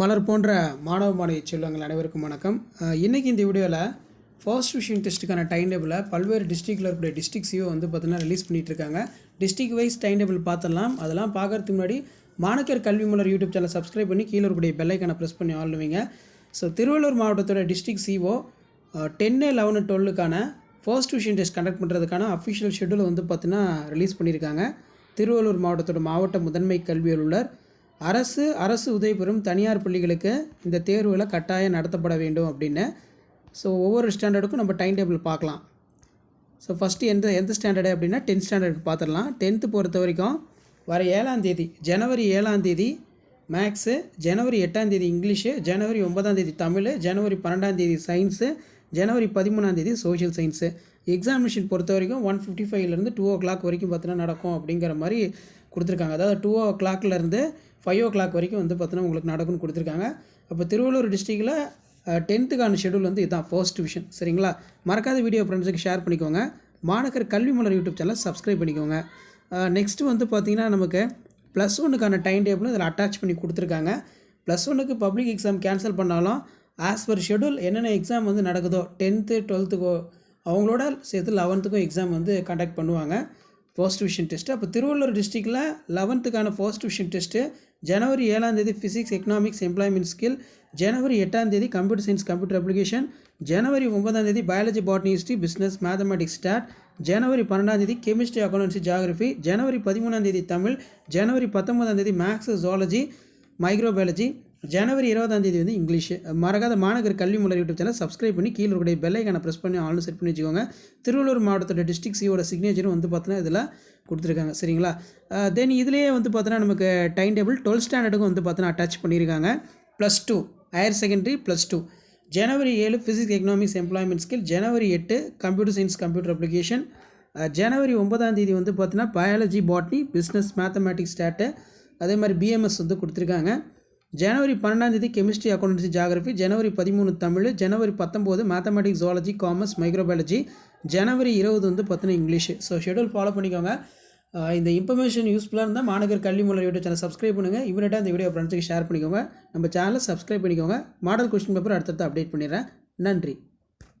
மலர் போன்ற மாணவ மாணவி செல்வங்கள் அனைவருக்கும் வணக்கம். இன்றைக்கி இந்த வீடியோவில் ஃபர்ஸ்ட் விஷன் டெஸ்ட்டுக்கான டைம் டேபிளை பல்வேறு டிஸ்ட்ரிக்டில் இருக்கிற டிஸ்ட்ரிக்ஸையும் வந்து பார்த்திங்கன்னா ரிலீஸ் பண்ணிகிட்ருக்காங்க இருக்காங்க. வைஸ் டைம் டேபிள் பார்த்துடலாம். அதெல்லாம் பார்க்குறதுக்கு முன்னாடி மாணக்கர் Kalvi Malar YouTube channel subscribe பண்ணி கீழே இருக்கக்கூடிய பெல்லைக்கான ப்ரெஸ் பண்ணி ஆளுவீங்க. ஸோ திருவள்ளூர் மாவட்டத்தோட டிஸ்ட்ரிக் சிஓ டென்னு லெவனு டுவெல்லுக்கான ஃபர்ஸ்ட் விஷன் டெஸ்ட் கண்டக்ட் பண்ணுறதுக்கான அஃபிஷியல் ஷெட்யூல் வந்து பார்த்திங்கன்னா ரிலீஸ் பண்ணியிருக்காங்க திருவள்ளூர் மாவட்டத்தோட மாவட்ட முதன்மை கல்வி அலுவலர் அரசு அரசு உதவி பெறும் தனியார் பள்ளிகளுக்கு இந்த தேர்வுகளை கட்டாயம் நடத்தப்பட வேண்டும் அப்படின்னு. ஸோ ஒவ்வொரு ஸ்டாண்டர்டுக்கும் நம்ம டைம் டேபிள் பார்க்கலாம். ஸோ ஃபஸ்ட்டு எந்த எந்த ஸ்டாண்டர்டு அப்படின்னா டென்த் ஸ்டாண்டர்டுக்கு பார்த்துடலாம். டென்த்து பொறுத்த வரைக்கும் வர ஏழாந்தேதி ஜனவரி ஏழாந்தேதி மேக்ஸு ஜனவரி எட்டாந்தேதி இங்கிலீஷு ஜனவரி ஒன்பதாந்தேதி தமிழ் ஜனவரி பன்னெண்டாந்தேதி சயின்ஸு ஜனவரி பதிமூணாந்தேதி சோஷியல் சயின்ஸு எக்ஸாமினேஷன் பொறுத்த வரைக்கும் ஒன் ஃபிஃப்டி ஃபைவ்லேருந்து டூ ஓ கிளாக் வரைக்கும் பார்த்தீங்கன்னா நடக்கும் அப்படிங்கிற மாதிரி கொடுத்துருக்காங்க. அதாவது டூ ஓ கிளாக்லேருந்து ஃபைவ் ஓ கிளாக் வரைக்கும் வந்து பார்த்தோன்னா உங்களுக்கு நடக்கும்னு கொடுத்துருக்காங்க. அப்போ திருவள்ளூர் டிஸ்ட்ரிக்டில் டென்த்துக்கான ஷெடியூல் வந்து இதுதான் ஃபர்ஸ்ட் விஷன் சரிங்களா? மறக்காத வீடியோ ஃப்ரெண்ட்ஸுக்கு ஷேர் பண்ணிக்கோங்க. Manakkar Kalvi Malar YouTube channel subscribe பண்ணிக்கோங்க. நெக்ஸ்ட்டு வந்து பார்த்திங்கன்னா நமக்கு ப்ளஸ் ஒன்றுக்கான டைம் டேபிளும் இதில் அட்டாச் பண்ணி கொடுத்துருக்காங்க. ப்ளஸ் ஒன்றுக்கு பப்ளிக் எக்ஸாம் கேன்சல் பண்ணாலும் ஆஸ் பர் ஷெடியூல் என்னென்ன எக்ஸாம் வந்து நடக்குதோ டென்த்து டுவெல்த்துக்கோ அவங்களோட சேர்த்து லெவன்த்துக்கும் எக்ஸாம் வந்து கண்டக்ட் பண்ணுவாங்க. ஃபர்ஸ்ட் விஷன் டெஸ்ட்டு அப்போ திருவள்ளூர் டிஸ்ட்ரிக்டில் லெவன்த்துக்கான ஃபர்ஸ்ட் விஷன் டெஸ்ட்டு ஜனவரி ஏழாந்தேதி ஃபிசிக்ஸ் எக்கனாமிக்ஸ் எம்ப்ளாய்மெண்ட் ஸ்கில் ஜனவரி எட்டாம் தேதி கம்ப்யூட்டர் சயின்ஸ் கம்ப்யூட்டர் அப்ளிகேஷன் ஜனவரி ஒன்பதாம் தேதி biology botany history business mathematics stat ஜனவரி பன்னெண்டாம் தேதி கெமிஸ்ட்ரி அக்கௌண்டன்சி ஜியாகிரஃபி ஜனவரி பதிமூணாம் தேதி தமிழ். ஜனவரி பத்தொன்பதாம் தேதி மேக்ஸ் ஜுவாலஜி மைக்ரோபயாலஜி ஜனவரி இருபதாம் தேதி வந்து இங்கிலீஷ். மறக்காத மாநகர் கல்வி முறை யூடியூப் சேனல் சப்ஸ்கிரைப் பண்ணி கீழே இருக்கக்கூடிய பெல்லைக்கான ப்ரெஸ் பண்ணி ஆல்னு செட் பண்ணி வச்சுக்கோங்க. திருவள்ளூர் மாவட்டத்தோட டிஸ்ட்ரிக் சியோட சிக்னேச்சரும் வந்து பார்த்தீங்கன்னா இதில் கொடுத்துருக்காங்க. சரிங்களா? தென் இதுலேயே வந்து பார்த்தோன்னா நமக்கு டைம் டேபிள் டுவெல்த் ஸ்டாண்டர்டுக்கும் வந்து பார்த்தோன்னா அட்டாச் பண்ணியிருக்காங்க. Plus two higher secondary plus two ஜனவரி ஏழு ஃபிசிக்ஸ் எக்கனாமிக்ஸ் எம்ப்ளாய்மெண்ட் ஸ்கில் ஜனவரி எட்டு கம்ப்யூட்டர் சயின்ஸ் கம்ப்யூட்டர் அப்ளிகேஷன் ஜனவரி ஒன்பதாம் தேதி வந்து பார்த்தீங்கன்னா biology botany business mathematics stat அதே மாதிரி பிஎம்எஸ் வந்து கொடுத்துருக்காங்க. ஜனவரி பன்னெண்டாம் தேதி கெமிஸ்ட்ரி அக்கௌண்டன்சி ஜாகிரபி ஜனவரி பதிமூணு தமிழ் ஜனவரி பத்தொம்போது மேத்தமெட்டிக்ஸ் ஜுவாலஜி காமர்ஸ் மைக்ரோபயாலஜி ஜனவரி இருபது வந்து பார்த்தீங்கன்னா இங்கிலீஷ். ஸோ ஷெடியூல் ஃபாலோ பண்ணிக்கோங்க. இந்த இன்ஃபர்மேஷன் யூஸ்ஃபுல்லாக இருந்தால் மாநகர் கல்வி மலர் யூடியூப் சேனல் சப்ஸ்கிரைப் பண்ணுங்கள் இவனிட்டாக இந்த வீடியோ ஃப்ரெண்ட்ஸுக்கு ஷேர் பண்ணிக்கோங்க. நம்ம சேனலை சப்ஸ்கிரைப் பண்ணிக்கோங்க. மாடல் கொஸ்டின் பேப்பர் அடுத்தடுத்து அப்டேட் பண்ணிடுறேன். நன்றி.